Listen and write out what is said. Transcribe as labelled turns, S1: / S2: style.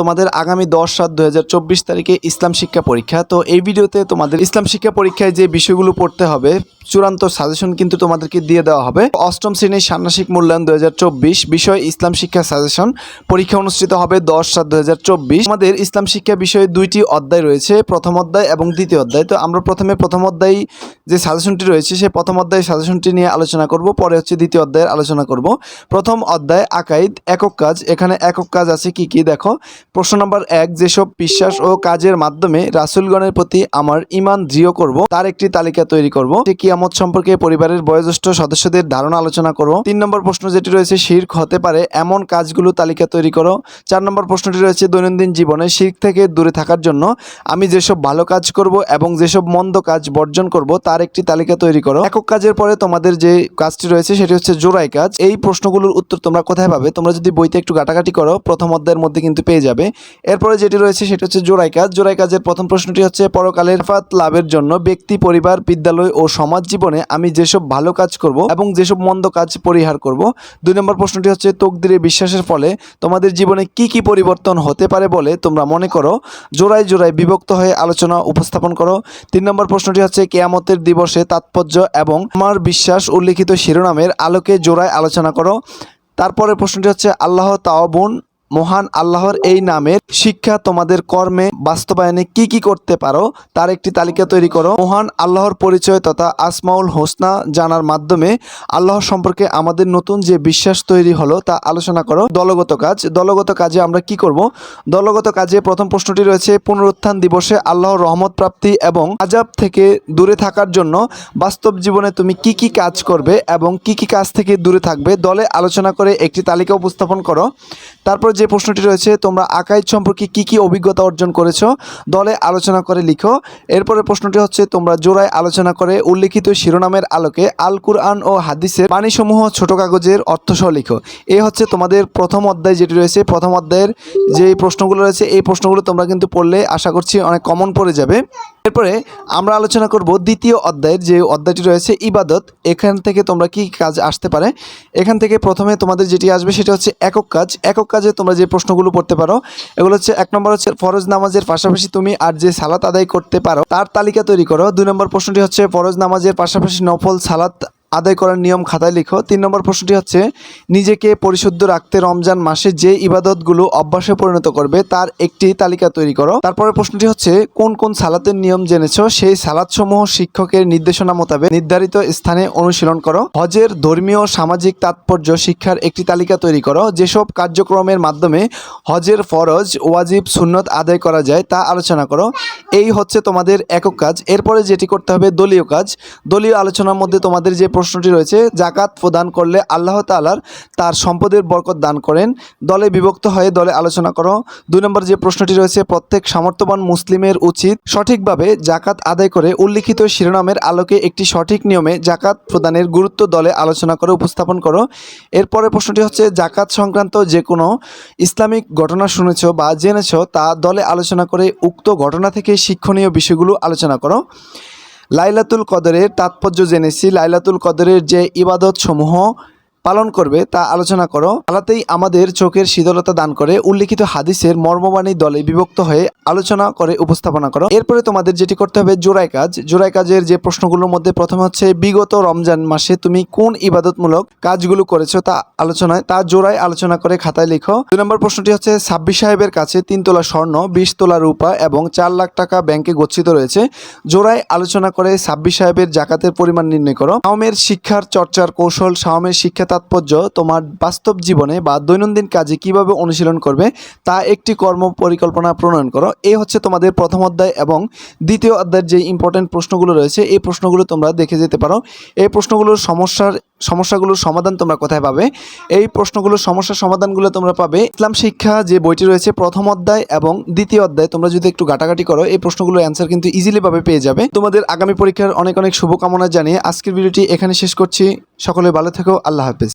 S1: তোমাদের আগামী দশ সাত দু তারিখে ইসলাম শিক্ষা পরীক্ষা। তো এই ভিডিওতে তোমাদের ইসলাম শিক্ষা পরীক্ষায় যে বিষয়গুলো পড়তে হবে, চূড়ান্ত সাজেশন কিন্তু তোমাদেরকে দিয়ে দেওয়া হবে। অষ্টম শ্রেণির ষান্মাসিক মূল্যায়ন দুহাজার চব্বিশ, বিষয় ইসলাম শিক্ষা সাজেশন পরীক্ষা অনুষ্ঠিত হবে দশ সাত দু আমাদের ইসলাম শিক্ষা বিষয়ে দুইটি অধ্যায় রয়েছে, প্রথম অধ্যায় এবং দ্বিতীয় অধ্যায়। তো আমরা প্রথমে প্রথম অধ্যায় যে সাজেশনটি রয়েছে, সেই প্রথম অধ্যায় সাজেশনটি নিয়ে আলোচনা করব, পরে হচ্ছে দ্বিতীয় অধ্যায়ের আলোচনা করব। প্রথম অধ্যায় আকাইদ, একক কাজ। এখানে একক কাজ আছে কি কি? দেখো প্রশ্ন নম্বর এক, যেসব বিশ্বাস ও কাজের মাধ্যমে রাসুলগণের প্রতি আমার ইমান দৃঢ় করব, তার একটি তালিকা তৈরি করব। যে কিয়ামত সম্পর্কে পরিবারের বয়োজ্যেষ্ঠ সদস্যদের ধারণা আলোচনা করব। তিন নম্বর প্রশ্ন যেটি রয়েছে, শির্ক হতে পারে, এমন কাজগুলো তালিকা তৈরি করো। চার নম্বর প্রশ্নটি রয়েছে, দৈনন্দিন জীবনে শির্ক থেকে দূরে থাকার জন্য আমি যেসব ভালো কাজ করব এবং যেসব মন্দ কাজ বর্জন করব, তার একটি তালিকা তৈরি করো। একক কাজের পরে তোমাদের যে কাজটি রয়েছে, সেটি হচ্ছে জোড়াই কাজ। এই প্রশ্নগুলোর উত্তর তোমরা কোথায় পাবে? তোমরা যদি বইতে একটু ঘাটাঘাটি করো, প্রথম অধ্যায়ের মধ্যে কিন্তু পেয়ে যাবে। এরপরে যেটি রয়েছে সেটি হচ্ছে জোড়াই কাজ জোড়াই কাজের প্রথম প্রশ্নটি হচ্ছে, পরকালের ফাত লাভের জন্য ব্যক্তি, পরিবার, বিদ্যালয় ও সমাজ জীবনে আমি যেসব ভালো কাজ করব এবং যেসব মন্দ কাজ পরিহার করব, দুই নম্বর প্রশ্নটি হচ্ছে, তকদিরে বিশ্বাসের ফলে তোমাদের জীবনে কি কি পরিবর্তন হতে পারে বলে তোমরা মনে করো? জোড়ায় জোড়ায় বিভক্ত হয়ে আলোচনা উপস্থাপন করো। তিন নম্বর প্রশ্নটি হচ্ছে, কেয়ামতের দিবসে তাৎপর্য এবং আমার বিশ্বাস উল্লিখিত শিরোনামের আলোকে জোড়ায় আলোচনা করো। তারপরে প্রশ্নটি হচ্ছে, আল্লাহ তাওয়াবুন মহান আল্লাহর এই নামের শিক্ষা তোমাদের কর্মে বাস্তবায়নে কি কি করতে পারো, তার একটি তালিকা তৈরি করো। মহান আল্লাহর পরিচয় তথা আসমাউল হোসনা জানার মাধ্যমে আল্লাহ সম্পর্কে আমাদের নতুন যে বিশ্বাস তৈরি হলো তা আলোচনা করো। দলগত কাজ। দলগত কাজে আমরা কি করব? দলগত কাজে প্রথম প্রশ্নটি রয়েছে, পুনরুত্থান দিবসে আল্লাহর রহমত প্রাপ্তি এবং আজাব থেকে দূরে থাকার জন্য বাস্তব জীবনে তুমি কি কি কাজ করবে এবং কি কি কাজ থেকে দূরে থাকবে, দলে আলোচনা করে একটি তালিকা উপস্থাপন করো। তারপর যে প্রশ্নটি রয়েছে, তোমরা আকাইদ সম্পর্কে কি কি অভিজ্ঞতা অর্জন করেছ, দলে আলোচনা করে লিখো। এরপরে প্রশ্নটি হচ্ছে, তোমরা জোড়ায় আলোচনা করে উল্লিখিত শিরোনামের আলোকে আল কুরআন ও হাদিসের বাণীসমূহ ছোট কাগজের অর্থসহ লিখো। এ হচ্ছে তোমাদের প্রথম অধ্যায় যেটি রয়েছে। প্রথম অধ্যায়ের যে প্রশ্নগুলো রয়েছে, এই প্রশ্নগুলো তোমরা কিন্তু পড়লে আশা করছি অনেক কমন পড়ে যাবে। এরপরে আমরা আলোচনা করব দ্বিতীয় অধ্যায়ের যে অধ্যায়টি রয়েছে, ইবাদত। এখান থেকে তোমরা কি কাজ আসতে পারে? এখান থেকে প্রথমে তোমাদের যেটি আসবে সেটা হচ্ছে একক কাজ। একক কাজে তোমরা যে প্রশ্নগুলো পড়তে পারো, এগুলো হচ্ছে এক নম্বর হচ্ছে ফরজ নামাজের পাশাপাশি তুমি আর যে সালাত আদায় করতে পারো, তার তালিকা তৈরি করো। দুই নম্বর প্রশ্নটি হচ্ছে, ফরজ নামাজের পাশাপাশি নফল সালাত আদায় করার নিয়ম খাতায় লিখো। তিন নম্বর প্রশ্নটি হচ্ছে, নিজেকে পরিশুদ্ধ রাখতে রমজান মাসে যে ইবাদতগুলো অভ্যাসে পরিণত করবে তার একটি তালিকা তৈরি করো। তারপরে প্রশ্নটি হচ্ছে, কোন কোন সালাতের নিয়ম জেনেছো? সেই সালাদসমূহ শিক্ষকের নির্দেশনা মোতাবেক নির্ধারিত স্থানে অনুশীলন করো। হজের ধর্মীয় সামাজিক তাৎপর্য শিক্ষার একটি তালিকা তৈরি করো। যেসব কার্যক্রমের মাধ্যমে হজের ফরজ, ওয়াজিব, সুন্নত আদায় করা যায় তা আলোচনা করো। এই হচ্ছে তোমাদের একক কাজ। এরপরে যেটি করতে হবে, দলীয় কাজ। দলীয় আলোচনার মধ্যে তোমাদের যে প্রশ্নটি রয়েছে, জাকাত প্রদান করলে আল্লাহ তালার তার সম্পদের বরকত দান করেন। দলে বিভক্ত হয়ে দলে আলোচনা করো। দুই নম্বর যে প্রশ্নটি রয়েছে, প্রত্যেক সামর্থ্যবান মুসলিমের উচিত সঠিকভাবে জাকাত আদায় করে। উল্লিখিত শিরোনামের আলোকে একটি সঠিক নিয়মে জাকাত প্রদানের গুরুত্ব দলে আলোচনা করে, উপস্থাপন করো। এরপরে প্রশ্নটি হচ্ছে, জাকাত সংক্রান্ত যে কোনো ইসলামিক ঘটনা শুনেছ বা জেনেছ তা দলে আলোচনা করে উক্ত ঘটনা থেকে শিক্ষণীয় বিষয়গুলো আলোচনা করো। লাইলাতুল কদরের তাৎপর্য জেনেছি। লাইলাতুল কদরের যে ইবাদত সমূহ পালন করবে তা আলোচনা করো। আলাতেই আমাদের চোখের শীতলতা দান করে। উল্লিখিত হাদিসের মর্মবাণী দলে বিভক্ত হয়ে আলোচনা করে, উপস্থাপনা করো। এরপরে তোমাদের যেটি করতে হবে জোড়াই কাজ। জোড়াই কাজের যে প্রশ্নগুলোর মধ্যে প্রথম হচ্ছে, বিগত রমজান মাসে তুমি কোন ইবাদতমূলক কাজগুলো করেছ তা আলোচনায়, তা জোড়ায় আলোচনা করে খাতায় লিখো। দুই নম্বর প্রশ্নটি হচ্ছে সাব্বির সাহেবের কাছে তিন তোলা স্বর্ণ, বিশ তোলা রূপা এবং চার লাখ টাকা ব্যাংকে গচ্ছিত রয়েছে। জোড়ায় আলোচনা করে সাব্বির সাহেবের জাকাতের পরিমাণ নির্ণয় করো। শাওমের শিক্ষার চর্চার কৌশল শাওমের শিক্ষা তাৎপর্য তোমার বাস্তব জীবনে বা দৈনন্দিন কাজে কীভাবে অনুশীলন করবে, তা একটি কর্ম পরিকল্পনা প্রণয়ন করো। এই হচ্ছে তোমাদের প্রথম অধ্যায় এবং দ্বিতীয় অধ্যায়ের যে ইম্পর্টেন্ট প্রশ্নগুলো রয়েছে, এই প্রশ্নগুলো তোমরা দেখে যেতে পারো। এই প্রশ্নগুলোর সমস্যার সমস্যাগুলোর সমাধান তোমরা কোথায় পাবে? এই প্রশ্নগুলোর সমস্যার সমাধানগুলো তোমরা পাবে ইসলাম শিক্ষা যে বইটি রয়েছে প্রথম অধ্যায় এবং দ্বিতীয় অধ্যায়। তোমরা যদি একটু ঘাটাঘাটি করো, এই প্রশ্নগুলোর অ্যান্সার কিন্তু ইজিলি ভাবে পেয়ে যাবে। তোমাদের আগামী পরীক্ষার অনেক অনেক শুভকামনা জানিয়ে আজকের ভিডিওটি এখানে শেষ করছি। সকলে ভালো থেকো, আল্লাহ হাফেজ।